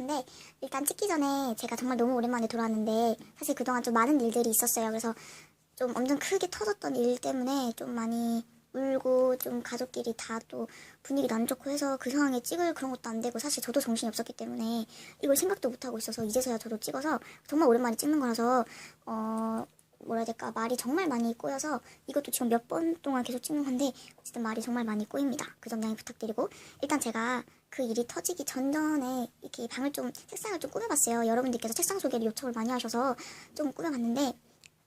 건데 일단 찍기 전에 제가 정말 너무 오랜만에 돌아왔는데 사실 그동안 좀 많은 일들이 있었어요. 그래서 좀 엄청 크게 터졌던 일 때문에 좀 많이 울고 좀 가족끼리 다 또 분위기도 안 좋고 해서 그 상황에 찍을 그런 것도 안 되고 사실 저도 정신이 없었기 때문에 이걸 생각도 못 하고 있어서 이제서야 저도 찍어서 정말 오랜만에 찍는 거라서 어 뭐라 해야 될까 말이 정말 많이 꼬여서 이것도 지금 몇 번 동안 계속 찍는 건데 어쨌든 말이 정말 많이 꼬입니다. 그 점 양해 부탁드리고 일단 제가 그 일이 터지기 전전에 이렇게 방을 좀 책상을 좀 꾸며봤어요. 여러분들께서 책상 소개를 요청을 많이 하셔서 좀 꾸며봤는데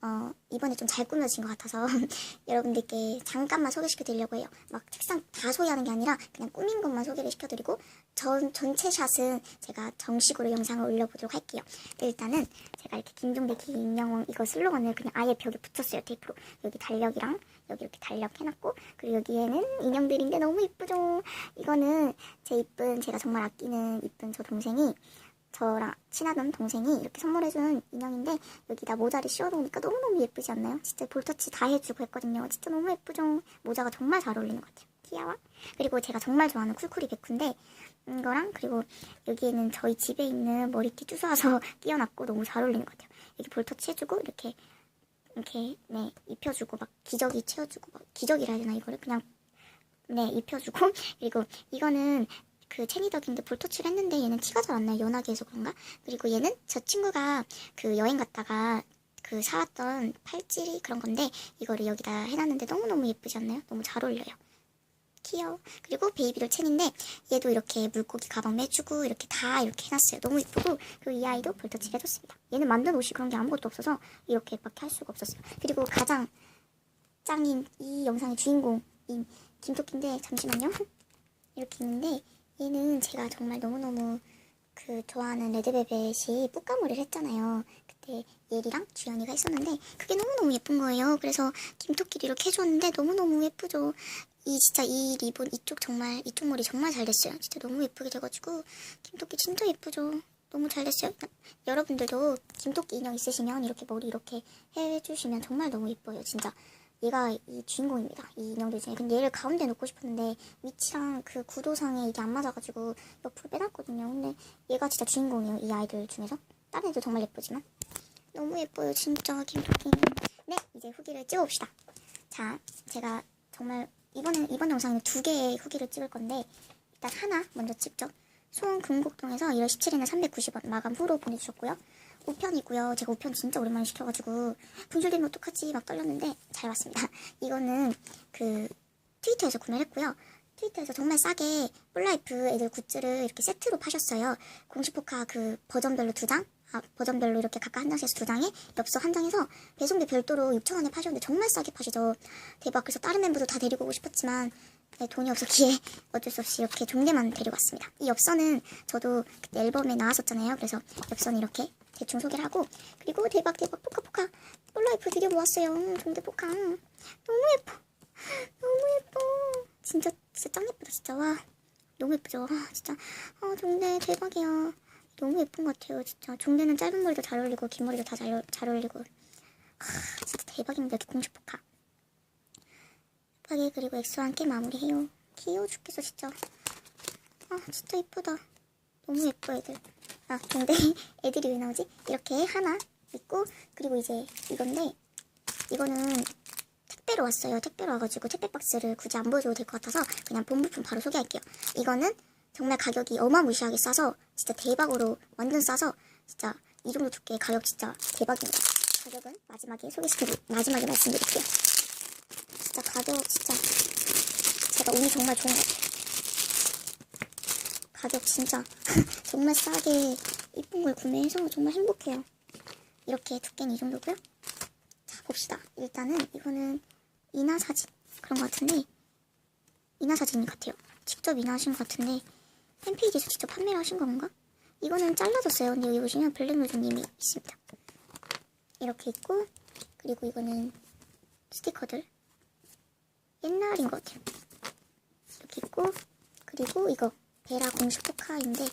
어, 이번에 좀 잘 꾸며진 것 같아서 여러분들께 잠깐만 소개시켜 드리려고 해요. 막 책상 다 소개하는 게 아니라 그냥 꾸민 것만 소개를 시켜드리고 전 전체 샷은 제가 정식으로 영상을 올려보도록 할게요. 일단은 제가 이렇게 김종대 김영웅 이거 슬로건을 그냥 아예 벽에 붙였어요 테이프로 여기 달력이랑 여기 이렇게 달력 해놨고 그리고 여기에는 인형들인데 너무 이쁘죠. 이거는 제 이쁜 제가 정말 아끼는 이쁜 저 동생이 저랑 친하던 동생이 이렇게 선물해준 인형인데 여기다 모자를 씌워놓으니까 너무너무 예쁘지 않나요? 진짜 볼터치 다 해주고 했거든요. 진짜 너무 예쁘죠? 모자가 정말 잘 어울리는 것 같아요. 귀여워. 그리고 제가 정말 좋아하는 쿨쿨이 베프인데 이거랑 그리고 여기에는 저희 집에 있는 머리띠 주워와서 끼워놨고 너무 잘 어울리는 것 같아요. 여기 볼터치 해주고 이렇게 이렇게 네 입혀주고 막 기저귀 채워주고 막 기저귀라 해야 되나 이거를 그냥 네 입혀주고. 그리고 이거는 그 체니덕인데 볼터치를 했는데 얘는 티가 잘 안 나요. 연하게 해서 그런가? 그리고 얘는 저 친구가 그 여행 갔다가 그 사왔던 팔찌 그런 건데 이거를 여기다 해놨는데 너무너무 예쁘지 않나요? 너무 잘 어울려요 귀여워 그리고 베이비돌 첸인데 얘도 이렇게 물고기 가방 매주고 이렇게 다 이렇게 해놨어요 너무 예쁘고 그리고 이 아이도 볼터치를 해줬습니다 얘는 만든 옷이 그런 게 아무것도 없어서 이렇게밖에 할 수가 없었어요 그리고 가장 짱인 이 영상의 주인공인 김토끼인데 잠시만요 이렇게 있는데 얘는 제가 정말 너무너무 그 좋아하는 레드벨벳이 뿌까무리를 했잖아요. 그때 예리랑 주연이가 했었는데 그게 너무너무 예쁜 거예요. 그래서 김토끼를 이렇게 해줬는데 너무너무 예쁘죠. 이 진짜 이 리본 이쪽 정말 이쪽 머리 정말 잘 됐어요. 진짜 너무 예쁘게 돼가지고 김토끼 진짜 예쁘죠. 너무 잘 됐어요. 여러분들도 김토끼 인형 있으시면 이렇게 머리 이렇게 해주시면 정말 너무 예뻐요. 진짜 얘가 이 주인공입니다. 이 인형들 중에. 근데 얘를 가운데 놓고 싶었는데 위치랑 그 구도상에 이게 안 맞아가지고 옆으로 빼놨거든요. 근데 얘가 진짜 주인공이에요. 이 아이들 중에서. 다른 애도 정말 예쁘지만. 너무 예뻐요. 진짜 김토끼는. 네, 이제 후기를 찍어봅시다. 자, 제가 정말 이번에 이번 영상은 두 개의 후기를 찍을 건데 일단 하나 먼저 찍죠. 수원 금곡동에서 1월 17일에 390원 마감 후로 보내주셨고요. 우편이고요. 제가 우편 진짜 오랜만에 시켜가지고 분실되면 어떡하지 막 떨렸는데 잘 왔습니다. 이거는 그 트위터에서 구매를 했고요. 트위터에서 정말 싸게 뿔라이프 애들 굿즈를 이렇게 세트로 파셨어요. 공식 포카 그 버전별로 두 장, 아, 버전별로 이렇게 각각 한 장씩 두 장에 엽서 한 장에서 배송비 별도로 6,000원에 파셨는데 정말 싸게 파시죠. 대박. 그래서 다른 멤버도 다 데리고 오고 싶었지만 네, 돈이 없었기에 어쩔 수 없이 이렇게 종대만 데리고 왔습니다. 이 엽서는 저도 그때 앨범에 나왔었잖아요. 그래서 엽서는 이렇게 대충 소개를 하고 그리고 대박 대박 포카포카 폴라이프 드디어 모았어요. 종대 포카 너무 예뻐. 너무 예뻐. 진짜 진짜 짱 예쁘다 진짜 와 너무 예쁘죠. 와 진짜 아 종대 대박이야. 너무 예쁜 것 같아요 진짜. 종대는 짧은 머리도 잘 어울리고 긴 머리도 다 잘 잘 어울리고 아 진짜 대박입니다 이렇게 공식 포카. 예쁘게 그리고 엑소와 함께 마무리해요. 귀여워 죽겠어 진짜. 아 진짜 이쁘다. 너무 예뻐 애들. 아 근데 애들이 왜 나오지? 이렇게 하나 있고 그리고 이제 이건데 이거는 택배로 왔어요. 택배로 와가지고 택배 박스를 굳이 안 보여줘도 될 것 같아서 그냥 본부품 바로 소개할게요. 이거는 정말 가격이 어마무시하게 싸서 진짜 대박으로 완전 싸서 진짜 이 정도 두께 가격 진짜 대박입니다. 가격은 마지막에 소개시켜드 마지막에 말씀드릴게요. 진짜 가격 진짜 제가 운이 정말 좋은 것 같아요. 가격 진짜 정말 싸게 이쁜 걸 구매해서 정말 행복해요. 이렇게 두께는 이 정도고요. 자 봅시다. 일단은 이거는 인화 사진 그런 것 같은데 인화 사진 같아요. 직접 인화하신 것 같은데 팬페이지에서 직접 판매를 하신 건가? 이거는 잘라졌어요. 근데 여기 보시면 블랙로즈님이 있습니다. 이렇게 있고 그리고 이거는 스티커들 옛날인 것 같아요. 이렇게 있고 그리고 이거 베라 공식 포카인데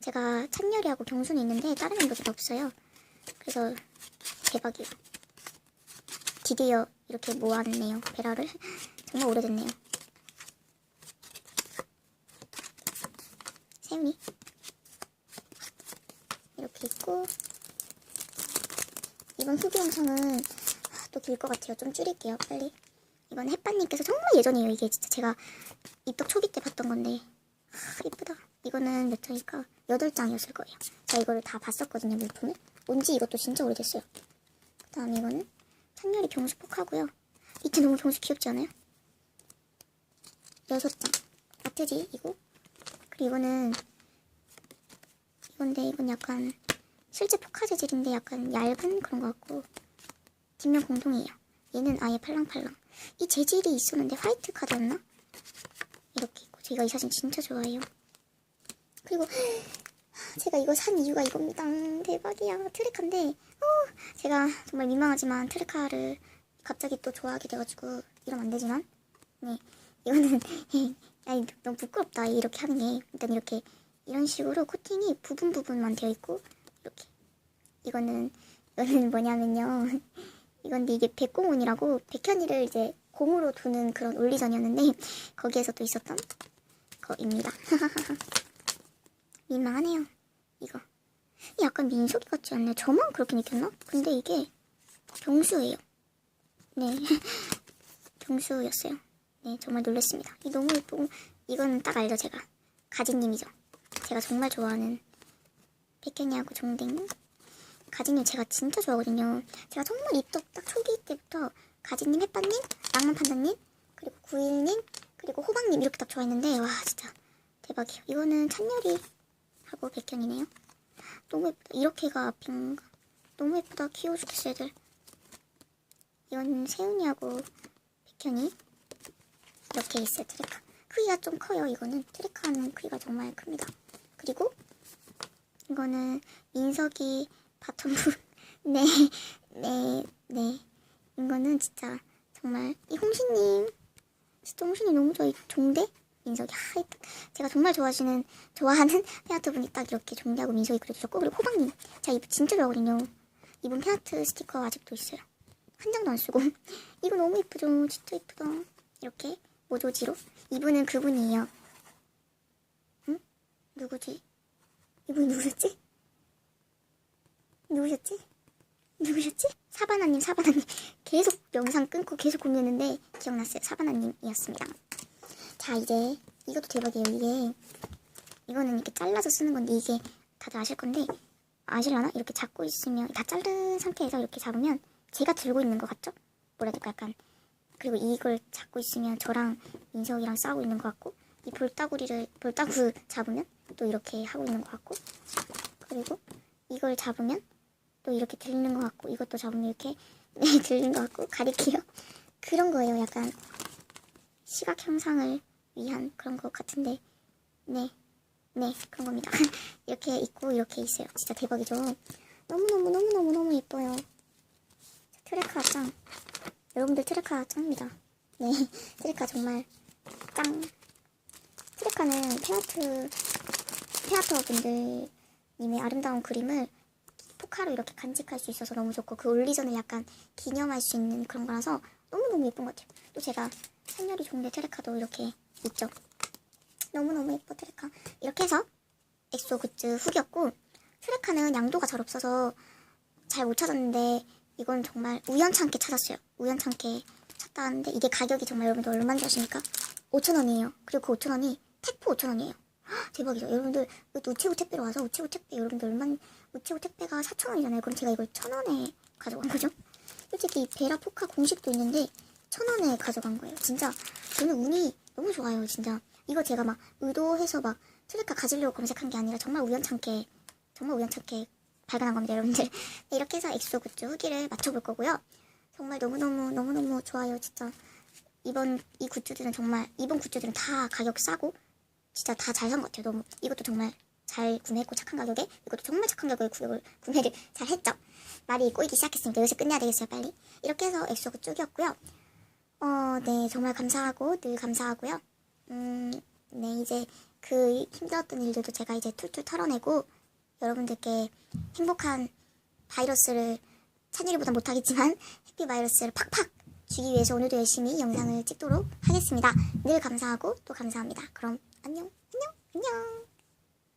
제가 찬열이하고 경순이 있는데 다른 멤버들 없어요. 그래서 대박이에요. 드디어 이렇게 모았네요. 베라를 정말 오래됐네요. 세훈이 그리고 이번 후기 영상은 또 길 것 같아요. 좀 줄일게요. 빨리. 이건 햇반님께서 정말 예전이에요. 이게 진짜 제가 입덕 초기 때 봤던 건데 아, 이쁘다. 이거는 몇 장일까? 8장이었을 거예요. 제가 이거를 다 봤었거든요. 물품을. 뭔지 이것도 진짜 오래됐어요. 그 다음에 이거는 찬열이 병수폭하고요. 밑에 너무 병수 귀엽지 않아요? 여섯 장. 아트지 이거? 그리고 이거는 이건데 이건 약간 실제 포카 재질인데 약간 얇은 그런 것 같고 뒷면 공동이에요. 얘는 아예 팔랑팔랑. 이 재질이 있었는데 화이트 카드였나? 이렇게 있고 제가 이 사진 진짜 좋아해요. 그리고 제가 이거 산 이유가 이겁니다. 대박이야. 트레카인데 어, 제가 정말 민망하지만 트레카를 갑자기 또 좋아하게 돼가지고 이러면 안 되지만 네 이거는 아니 너무 부끄럽다 이렇게 하는 게 일단 이렇게 이런 식으로 코팅이 부분 부분만 되어 있고 이렇게 이거는 이거는 뭐냐면요 이건데 이게 백공원이라고 백현이를 이제 공으로 두는 그런 올리전이었는데 거기에서 또 있었던 거입니다 민망하네요 이거 약간 민석이 같지 않나요? 저만 그렇게 느꼈나? 근데 이게 병수예요 네 병수였어요 네, 정말 놀랐습니다. 이 너무 예쁘고 이건 딱 알죠, 제가. 가지님이죠. 제가 정말 좋아하는 백현이하고 종댕. 가지님 제가 진짜 좋아하거든요. 제가 정말 입덕 딱 초기 때부터 가지님, 햇반님, 낭만 판다님, 그리고 구일님, 그리고 호박님 이렇게 딱 좋아했는데 와 진짜 대박이에요. 이거는 찬열이 하고 백현이네요. 너무 예쁘다. 이렇게가 앞인가? 너무 예쁘다. 귀여워 죽겠어, 애들. 이건 세훈이하고 백현이. 이렇게 있어요 트리카 크기가 좀 커요 이거는 트리카는 크기가 정말 큽니다 그리고 이거는 민석이 바텀부 네 네 네. 이거는 진짜 정말 이 홍신님 진짜 홍신님 너무 좋아요 종대? 민석이. 하이 제가 정말 좋아하시는 좋아하는 페아트 분이 딱 이렇게 종대하고 민석이 그려주셨고 그리고 호박님. 제가 이분 진짜 좋아하거든요. 이분 페아트 스티커 아직도 있어요. 한 장도 안 쓰고. 이거 너무 예쁘죠? 진짜 예쁘다. 이렇게 모조지로. 이분은 그분이에요. 응? 누구지? 이분이 누구였지? 누구셨지? 누구셨지? 사바나님, 사바나님. 계속 영상 끊고 계속 고민했는데 기억났어요. 사바나님이었습니다. 자, 이제 이것도 대박이에요. 이게 이거는 이렇게 잘라서 쓰는 건데 이게 다들 아실 건데 아실라나? 이렇게 잡고 있으면 다 자른 상태에서 이렇게 잡으면 제가 들고 있는 것 같죠? 뭐라 해야 될까? 약간 그리고 이걸 잡고 있으면 저랑 민석이랑 싸우고 있는 것 같고 이 볼따구리를 볼따구 잡으면 또 이렇게 하고 있는 것 같고 그리고 이걸 잡으면 또 이렇게 들리는 것 같고 이것도 잡으면 이렇게 네, 들리는 것 같고 가리키요 그런 거예요 약간 시각 형상을 위한 그런 것 같은데 네 네, 그런 겁니다. 이렇게 있고 이렇게 있어요. 진짜 대박이죠. 너무너무너무너무너무 예뻐요. 트레카 짱. 여러분들 트레카 짱입니다. 네, 트레카 정말 짱. 트레카는 페아트, 페아터 분들님의 아름다운 그림을 포카로 이렇게 간직할 수 있어서 너무 좋고 그 올리전을 약간 기념할 수 있는 그런 거라서 너무너무 예쁜 것 같아요. 또 제가 산열이 종대 트레카도 이렇게 있죠. 너무너무 예뻐 트레카. 이렇게 해서 엑소 굿즈 후기였고 트레카는 양도가 잘 없어서 잘 못 찾았는데 이건 정말 우연찮게 찾았어요. 우연찮게 찾다 하는데 이게 가격이 정말 여러분들 얼마인지 아십니까? 5,000원이에요. 그리고 그 5,000원이 택포 5,000원이에요. 대박이죠. 여러분들 이것도 우체국 택배로 와서 우체국 택배 여러분들 얼마 우체국 택배가 4,000원이잖아요. 그럼 제가 이걸 1,000원에 가져간 거죠. 솔직히 베라 포카 공식도 있는데 1,000원에 가져간 거예요. 진짜 저는 운이 너무 좋아요. 진짜 이거 제가 막 의도해서 막 트레카 가지려고 검색한 게 아니라 정말 우연찮게 정말 우연찮게 발견한 겁니다, 여러분들. 네, 이렇게 해서 엑소 굿즈 후기를 맞춰볼 거고요. 정말 너무너무 너무너무 좋아요, 진짜. 이번 이 굿즈들은 정말 이번 굿즈들은 다 가격 싸고 진짜 다 잘 산 것 같아요. 너무 이것도 정말 잘 구매했고 착한 가격에 이것도 정말 착한 가격에 구매를, 구매를 잘 했죠. 말이 꼬이기 시작했으니까 여기서 끝내야 되겠어요, 빨리. 이렇게 해서 엑소 굿즈이었고요. 어, 네, 정말 감사하고 늘 감사하고요. 음, 네, 이제 그 힘들었던 일들도 제가 이제 툴툴 털어내고 여러분들께 행복한 바이러스를 찬일이보다 못하겠지만 해피 바이러스를 팍팍 주기 위해서 오늘도 열심히 영상을 찍도록 하겠습니다. 늘 감사하고 또 감사합니다. 그럼 안녕, 안녕, 안녕.